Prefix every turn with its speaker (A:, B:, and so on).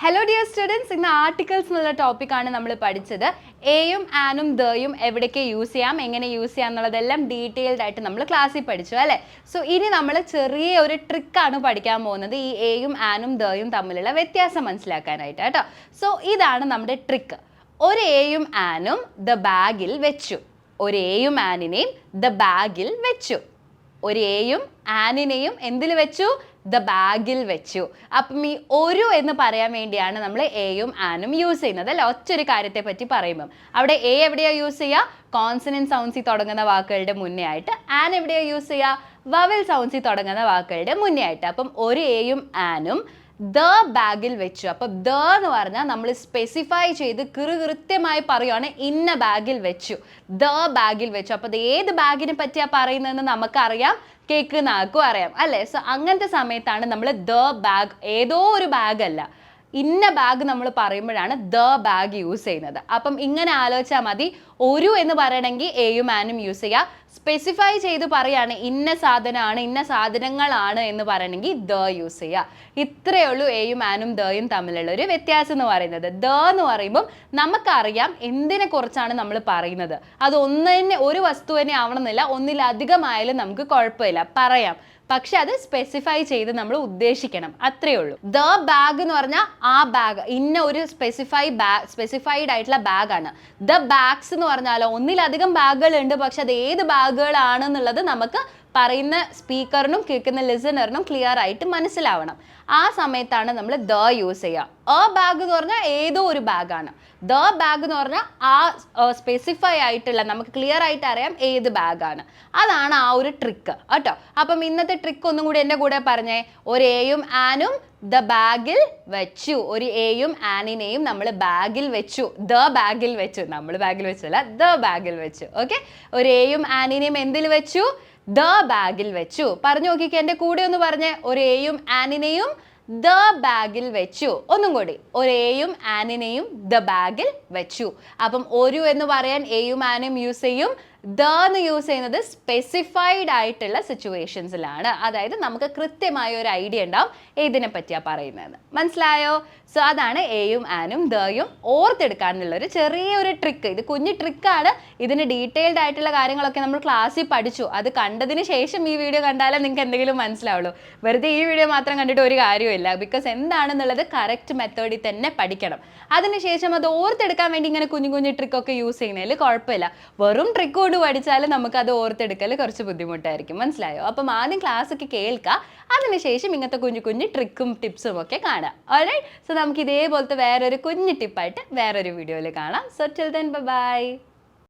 A: Hello dear students ഇന്ന് articles എന്നുള്ള ടോപ്പിക്കാണ് നമ്മൾ പഠിച്ചത്. എയും ആനും ദയും എവിടേക്ക് യൂസ് ചെയ്യാം എങ്ങനെ യൂസ് ചെയ്യാം എന്നുള്ളതെല്ലാം ഡീറ്റെയിൽഡ് ആയിട്ട് നമ്മൾ ക്ലാസ്സിൽ പഠിച്ചു അല്ലേ? സോ ഇനി നമ്മൾ ചെറിയ ഒരു ട്രിക്കാണ് പഠിക്കാൻ പോകുന്നത്. ഈ എയും ആനും ദയും തമ്മിലുള്ള വ്യത്യാസം മനസ്സിലാക്കാനായിട്ട് കേട്ടോ? സോ ഇതാണ് നമ്മുടെ ട്രിക്ക് ഒരു എയും ആനും ദ ബാഗിൽ വെച്ചു. ഒരു എയും ആനിനെയും ദ ബാഗിൽ വെച്ചു. ഒരു എയും ആനിനെയും എന്തിൽ വെച്ചു? ദ ബാഗിൽ വെച്ചു. അപ്പം ഈ ഒരു എന്ന് പറയാൻ വേണ്ടിയാണ് നമ്മൾ എയും ആനും യൂസ് ചെയ്യുന്നത്. അല്ലെ? ഒറ്റൊരു കാര്യത്തെ പറ്റി പറയുമ്പം. അവിടെ എ എവിടെയാ യൂസ് ചെയ്യുക? കോൺസണന്റ് സൗണ്ട്സിൽ തുടങ്ങുന്ന വാക്കുകളുടെ മുന്നേ ആയിട്ട് ആൻ എവിടെയാ യൂസ് ചെയ്യുക? വവൽ സൗണ്ട്സിൽ തുടങ്ങുന്ന വാക്കുകളുടെ മുന്നേ ആയിട്ട്. അപ്പം ഒരു എയും ആനും ദ ബാഗിൽ വെച്ചു. അപ്പോൾ ദ എന്ന് പറഞ്ഞാൽ നമ്മൾ സ്പെസിഫൈ ചെയ്ത് കൃ കൃത്യമായി പറയുവാണ് ഇന്ന ബാഗിൽ വെച്ചു. ദ ബാഗിൽ വെച്ചു. അപ്പോൾ അത് ഏത് ബാഗിനെ പറ്റിയാ പറയുന്നതെന്ന് നമുക്കറിയാം. കേൾക്കുന്ന ആൾക്കും അറിയാം. അല്ലേ? സോ അങ്ങനത്തെ സമയത്താണ് നമ്മൾ ദ ബാഗ് ഏതോ ഒരു ബാഗ് അല്ല ഇന്ന ബാഗ് നമ്മൾ പറയുമ്പോഴാണ് ദ ബാഗ് യൂസ് ചെയ്യുന്നത്. അപ്പം ഇങ്ങനെ ആലോചിച്ചാൽ മതി. ഒരു എന്ന് പറയണമെങ്കിൽ എയും ആനും യൂസ് ചെയ്യുക സ്പെസിഫൈ ചെയ്ത് പറയാണ് ഇന്ന സാധനമാണ് ഇന്ന സാധനങ്ങളാണ് എന്ന് പറയണമെങ്കിൽ ദ യൂസ് ചെയ്യുക ഇത്രയേ ഉള്ളൂ എയും ആനും ദയും തമ്മിലുള്ള ഒരു വ്യത്യാസം എന്ന് പറയുന്നത്. ദ എന്ന് പറയുമ്പം നമുക്കറിയാം എന്തിനെ കുറിച്ചാണ് നമ്മൾ പറയുന്നത്. അത് ഒന്നിനെ ഒരു വസ്തു തന്നെ ആവണമെന്നില്ല. ഒന്നിലധികമായാലും നമുക്ക് കുഴപ്പമില്ല. പറയാം. പക്ഷെ അത് സ്പെസിഫൈ ചെയ്ത് നമ്മൾ ഉദ്ദേശിക്കണം. അത്രയേ ഉള്ളൂ. ദ ബാഗ് എന്ന് പറഞ്ഞാൽ ആ ബാഗ് ഇന്ന ഒരു സ്പെസിഫൈ ബാഗ് സ്പെസിഫൈഡ് ആയിട്ടുള്ള ബാഗാണ് ദ ബാഗ്സ് എന്ന് പറഞ്ഞാലോ ഒന്നിലധികം ബാഗുകൾ ഉണ്ട് പക്ഷെ അത് ഏത് ബാഗുകളാണെന്നുള്ളത് നമുക്ക് പറയുന്ന സ്പീക്കറിനും കേൾക്കുന്ന ലിസണറിനും ക്ലിയർ ആയിട്ട് മനസ്സിലാവണം. ആ സമയത്താണ് നമ്മൾ ദ യൂസ് ചെയ്യുക. എ ബാഗ് എന്ന് പറഞ്ഞാൽ ഏതോ ഒരു ബാഗാണ് ദ ബാഗ് എന്ന് പറഞ്ഞാൽ ആ സ്പെസിഫൈ ആയിട്ടുള്ള നമുക്ക് ക്ലിയർ ആയിട്ട് അറിയാം ഏത് ബാഗാണ് അതാണ് ആ ഒരു ട്രിക്ക് കേട്ടോ. അപ്പം ഇന്നത്തെ ട്രിക്ക് ഒന്നും കൂടി എന്റെ കൂടെ പറഞ്ഞേ. ഒരു എയും ആനും ദ ബാഗിൽ വെച്ചു. ഒരു എയും ആനിനെയും നമ്മൾ ബാഗിൽ വെച്ചു. ദ ബാഗിൽ വെച്ചു. നമ്മൾ ബാഗിൽ വെച്ചല്ല ദ ബാഗിൽ വെച്ചു. ഓക്കെ ഒരു എയും ആനിനെയും എന്തിൽ വെച്ചു? ദ ബാഗിൽ വെച്ചു. പറഞ്ഞു നോക്കിക്കേ എന്റെ കൂടെ ഒന്ന് പറഞ്ഞേ ഒരു എയും ആനിനെയും ദ ബാഗിൽ വെച്ചു. ഒന്നും കൂടി. ഒരു എയും ആനിനെയും ദ ബാഗിൽ വെച്ചു. അപ്പം ഒരു എന്ന് പറയാൻ എയും ആനും യൂസ് ചെയ്യും. ദ എന്ന് യൂസ് ചെയ്യുന്നത് സ്പെസിഫൈഡ് ആയിട്ടുള്ള സിറ്റുവേഷൻസിലാണ് അതായത് നമുക്ക് കൃത്യമായ ഒരു ഐഡിയ ഉണ്ടാവും ഏതിനെ പറ്റിയാ പറയുന്നത് മനസ്സിലായോ? സോ അതാണ് എയും ആനും ദയും ഓർത്തെടുക്കാനുള്ള ഒരു ചെറിയ ഒരു ട്രിക്ക് ഇത് കുഞ്ഞു ട്രിക്കാണ് ഇതിന് ഡീറ്റെയിൽഡ് ആയിട്ടുള്ള കാര്യങ്ങളൊക്കെ നമ്മൾ ക്ലാസ്സിൽ പഠിച്ചു. അത് കണ്ടതിന് ശേഷം ഈ വീഡിയോ കണ്ടാലേ നിങ്ങൾക്ക് എന്തെങ്കിലും മനസ്സിലാവുള്ളൂ. വെറുതെ ഈ വീഡിയോ മാത്രം കണ്ടിട്ട് ഒരു കാര്യമില്ല ബിക്കോസ് എന്താണെന്നുള്ളത് കറക്റ്റ് മെത്തേഡിൽ തന്നെ പഠിക്കണം. അതിനുശേഷം അത് ഓർത്തെടുക്കാൻ വേണ്ടി ഇങ്ങനെ കുഞ്ഞു കുഞ്ഞു ട്രിക്കൊക്കെ യൂസ് ചെയ്യുന്നതിൽ കുഴപ്പമില്ല. വെറും ട്രിക്ക് കൊണ്ട് പഠിച്ചാൽ നമുക്ക് അത് ഓർത്തെടുക്കൽ കുറച്ച് ബുദ്ധിമുട്ടായിരിക്കും. മനസ്സിലായോ? അപ്പം ആദ്യം ക്ലാസ് ഒക്കെ കേൾക്കുക അതിനുശേഷം ഇങ്ങനത്തെ കുഞ്ഞു കുഞ്ഞു ട്രിക്കും ടിപ്സും ഒക്കെ കാണാം. ഓൾറൈറ്റ് സോ നമുക്ക് ഇതേപോലത്തെ വേറൊരു കുഞ്ഞു ടിപ്പായിട്ട് വേറൊരു വീഡിയോയിൽ കാണാം. So till then bye